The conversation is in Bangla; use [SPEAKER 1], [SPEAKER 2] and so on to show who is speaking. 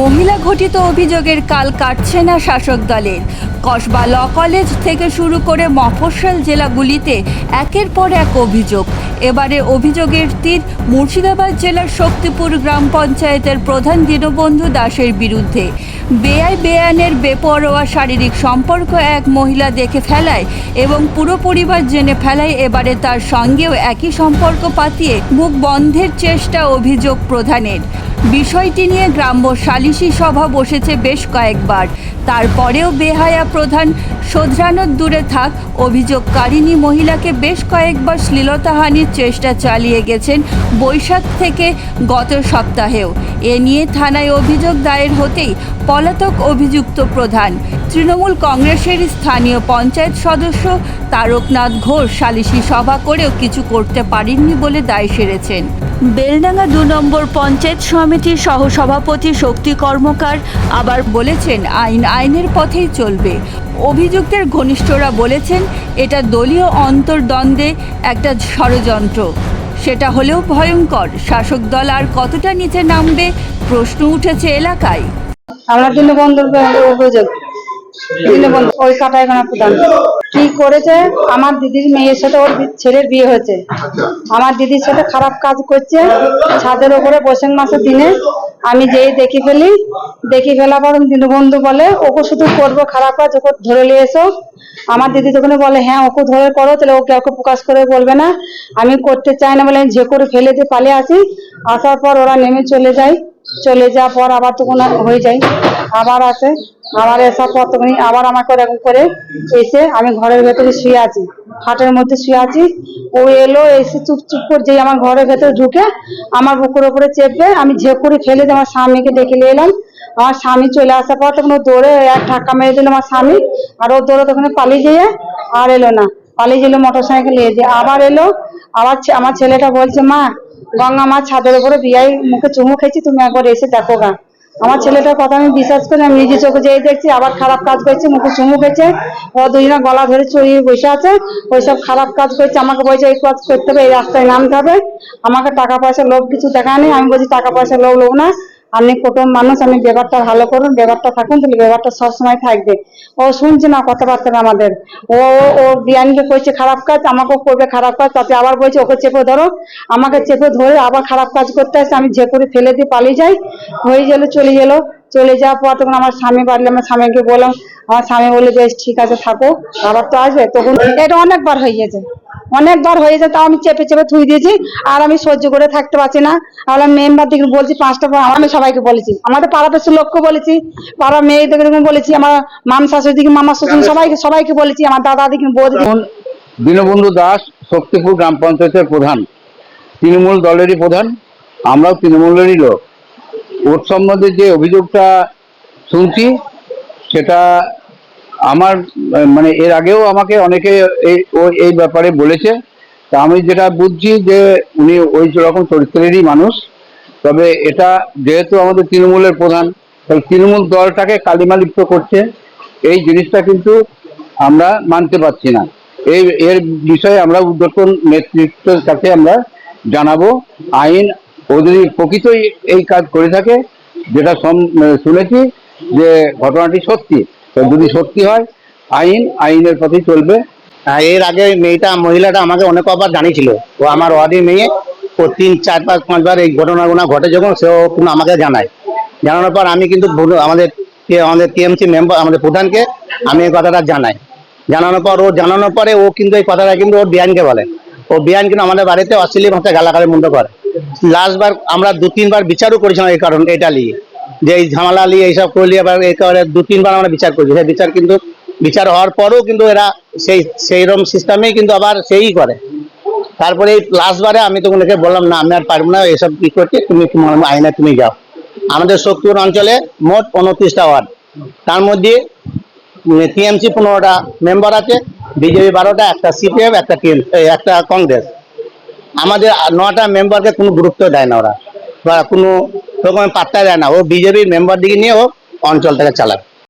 [SPEAKER 1] মহিলা ঘটিত অভিযোগের কাল কাটছে না শাসক দলের। কসবা ল কলেজ থেকে শুরু করে মফস্বল জেলাগুলিতে একের পর এক অভিযোগ। এবারে অভিযোগের তীর মুর্শিদাবাদ জেলার শক্তিপুর গ্রাম পঞ্চায়েতের প্রধান দীনবন্ধু দাসের বিরুদ্ধে। বেআই বেআইনের বেপরোয়া শারীরিক সম্পর্ক এক মহিলা দেখে ফেলায় এবং পুরো পরিবার জেনে ফেলায়। এবারে তার সঙ্গেও একই সম্পর্ক পাতিয়ে মুখ বন্ধের চেষ্টা অভিযোগ প্রধানের। বিষয়টি নিয়ে গ্রাম্য সালিশি সভা বসেছে বেশ কয়েকবার। তারপরেও বেহায়া প্রধান শোধরানোর দূরে থাক, অভিযোগকারিণী মহিলাকে বেশ কয়েকবার শ্লীলতাহানির চেষ্টা চালিয়ে গেছেন বৈশাখ থেকে গত সপ্তাহেও। এ নিয়ে থানায় অভিযোগ দায়ের হতেই পলাতক অভিযুক্ত প্রধান, তৃণমূল কংগ্রেসের স্থানীয় পঞ্চায়েত সদস্য তারকনাথ ঘোষ সালিশি সভা করেও কিছু করতে পারেননি বলে দায় সেরেছেন। বেলডাঙ্গা দু নম্বর পঞ্চায়েত সমিতির সহসভাপতি শক্তি কর্মকার আবার বলেছেন, আইন আইনের পথেই চলবে। অভিযুক্তের ঘনিষ্ঠরা বলেছেন, এটা দলীয় অন্তর্দ্বন্দ্বে একটা ষড়যন্ত্র। সেটা হলেও ভয়ঙ্কর। শাসক দল আর কতটা নিচে নামবে প্রশ্ন উঠেছে এলাকায়।
[SPEAKER 2] আমরা দীনবন্ধুর অভিযোগ দীনবন্ধু ওই কাটাইখানা প্রধান কি করেছে? আমার দিদির মেয়ের সাথে ওর ছেলের বিয়ে হয়েছে। আমার দিদির সাথে খারাপ কাজ করছে। ছাদের উপরে বৈশাখ মাসের দিনে। আমি যেই দেখি ফেলি দেখি ফেলা পর দীনবন্ধু বলে ওকে শুধু করব খারাপ কাজ ওকে ধরে নিয়ে এসো। আমার দিদি যখন বলে হ্যাঁ ওকে ধরে করো তাহলে ওকে ওকে প্রকাশ করে বলবে না। আমি করতে চাই না বলে আমি যে করে ফেলে দিয়ে পালিয়ে আসি। আসার পর ওরা নেমে চলে যায়। চলে যাওয়ার পর আবার তখন হয়ে যায়। আবার আসে আবার আসার পর তখন আবার আমাকে এরকম করে এসে আমি ঘরের ভেতরে শুয়ে আছি, খাটের মধ্যে শুয়ে আছি। ও এলো, এসে চুপ চুপ করে যেই আমার ঘরের ভেতরে ঢুকে আমার বুকুর ওপরে চেপে আমি ঝেপ করে ফেলে আমার স্বামীকে ডেকে নিয়ে এলাম। আমার স্বামী চলে আসার পর তখন ও দৌড়ে এক ধাক্কা মেরে দিল আমার স্বামী, আর ও দৌড়ে তখন পালিয়ে যেয়ে আর এলো না। পালিয়ে গেলো মোটর সাইকেল নিয়ে দিয়ে আবার এলো। আবার আমার ছেলেটা বলছে, মা, গঙ্গা মা ছাদের উপরে বিয়াই মুখে চুমু খেয়েছি, তুমি একবার এসে দেখো গা। আমার ছেলেটার কথা আমি বিশ্বাস করি, আমি নিজে চোখে যেয়ে দেখছি, আবার খারাপ কাজ করছে, মুখে চুমু খেয়েছে। ও দুজনে গলা ধরে চড়িয়ে বসে আছে, ওই সব খারাপ কাজ করছে, আমাকে বলছে, এই কাজ করতে হবে, এই রাস্তায় নামতে হবে। আমাকে টাকা পয়সা লোভ কিছু দেখায়নি, আমি বলছি, টাকা পয়সা লোভ লোভ না। আপনি কুটুম মানুষ, আমি ব্যাপারটা ভালো করুন, ব্যাপারটা থাকুন, তাহলে ব্যাপারটা সবসময় থাকবে। ও শুনছে না কথাবার্তা আমাদের। ও, ও- ও বিয়ানকে করছে খারাপ কাজ, আমাকেও করবে খারাপ কাজ, তাতে আবার বলছে, ওকে চেপে ধরো, আমাকে চেপে ধরে আবার খারাপ কাজ করতে আসছে আমি যে করে ফেলে দিয়ে পালিয়ে যাই, হয়ে গেল চলে গেল। চলে যাওয়ার পর তখন আমার স্বামী বাড়লে আমার স্বামীকে বললাম, আমার স্বামী বলে বেশ, ঠিক আছে, থাকো। আবার তো আসবে। তখন এটা অনেকবার হয়ে গেছে। অনেকবার হয়েছে তাও আমি চেপে চেপে থুই দিয়েছি, আর আমি সহ্য করে থাকতে পারছি না। তাহলে মেম্বার দিকে বলছি, পাঁচটা পর আমি সবাইকে বলেছি। আমাদের পাড়া দেশের লোককে বলেছি, পাড়া মেয়েদের বলেছি, আমার মাম শাশুড়ি দিকে, মামা শ্বশুর সবাইকে সবাইকে বলেছি, আমার দাদা দিকে।
[SPEAKER 3] এখন দীনবন্ধু দাস শক্তিপুর গ্রাম পঞ্চায়েতের প্রধান, তৃণমূল দলেরই প্রধান, আমরাও তৃণমূলেরই লোক। ওর সম্বন্ধে যে অভিযোগটা শুনছি, সেটা আমার মানে এর আগেও আমাকে অনেকে এই, ও- এই ব্যাপারে বলেছে। তা আমি যেটা বুঝছি যে উনি ওই রকম চরিত্রেরই মানুষ। তবে এটা যেহেতু আমাদের তৃণমূলের প্রধান, তাহলে তৃণমূল দলটাকে কালিমালিপ্ত করছে। এই জিনিসটা কিন্তু আমরা মানতে পারছি না। এই, এর বিষয়ে আমরা উদ্যোতন নেতৃত্বের কাছে আমরা জানাব। আইন ও যদি প্রকৃতই এই কাজ করে থাকে যেটা সম- শুনেছি যে ঘটনাটি সত্যি। তো যদি সত্যি হয় আইন আইনের পথেই চলবে।
[SPEAKER 4] হ্যাঁ, এর আগে মেয়েটা মহিলাটা আমাকে অনেক কবার জানিয়েছিল। ও আমার ওয়ার্ডের মেয়ে। ও তিন চার পাঁচ পাঁচবার এই ঘটনাগুলো ঘটে যখন সেও কোনো আমাকে জানায়। জানানোর পর আমি কিন্তু আমাদের আমাদের টিএমসি মেম্বার আমাদের প্রধানকে আমি এই কথাটা জানাই। জানানোর পর ও জানানোর পরে ও কিন্তু এই কথাটা কিন্তু ওর বিয়ানকে বলে। ও বিয়ান কিন্তু আমাদের বাড়িতে অশ্লীল ভাষায় গালাগালি মুন্ড করে। লাস্টবার আমরা দু তিনবার বিচারও করেছিলাম এই কারণ, এটা নিয়ে। যে এই ঝামেলা নিয়ে এইসব করলি আবার এই কারণে দু তিনবার আমরা বিচার করছি। সেই বিচার কিন্তু, বিচার হওয়ার পরেও কিন্তু এরা সেই সেই রকম সিস্টেমেই কিন্তু আবার সেই করে। তারপরে এই লাস্টবারে আমি তখন একে বললাম, না, আমি আর পারব না, এসব কি করছি তুমি আইনে তুমি যাও। আমাদের শক্তিপুর অঞ্চলে মোট উনত্রিশটা ওয়ার্ড। তার মধ্যে টিএমসি পনেরোটা মেম্বার আছে, বিজেপি বারোটা, একটা সিপিএম, একটা একটা কংগ্রেস। আমাদের নটা মেম্বারকে কোনো গুরুত্ব দেয় না ওরা। বা কোনো রকমের পাত্তা দেয় না। ও বিজেপির মেম্বার দিকে নিয়ে ও অঞ্চলটাকে চালায়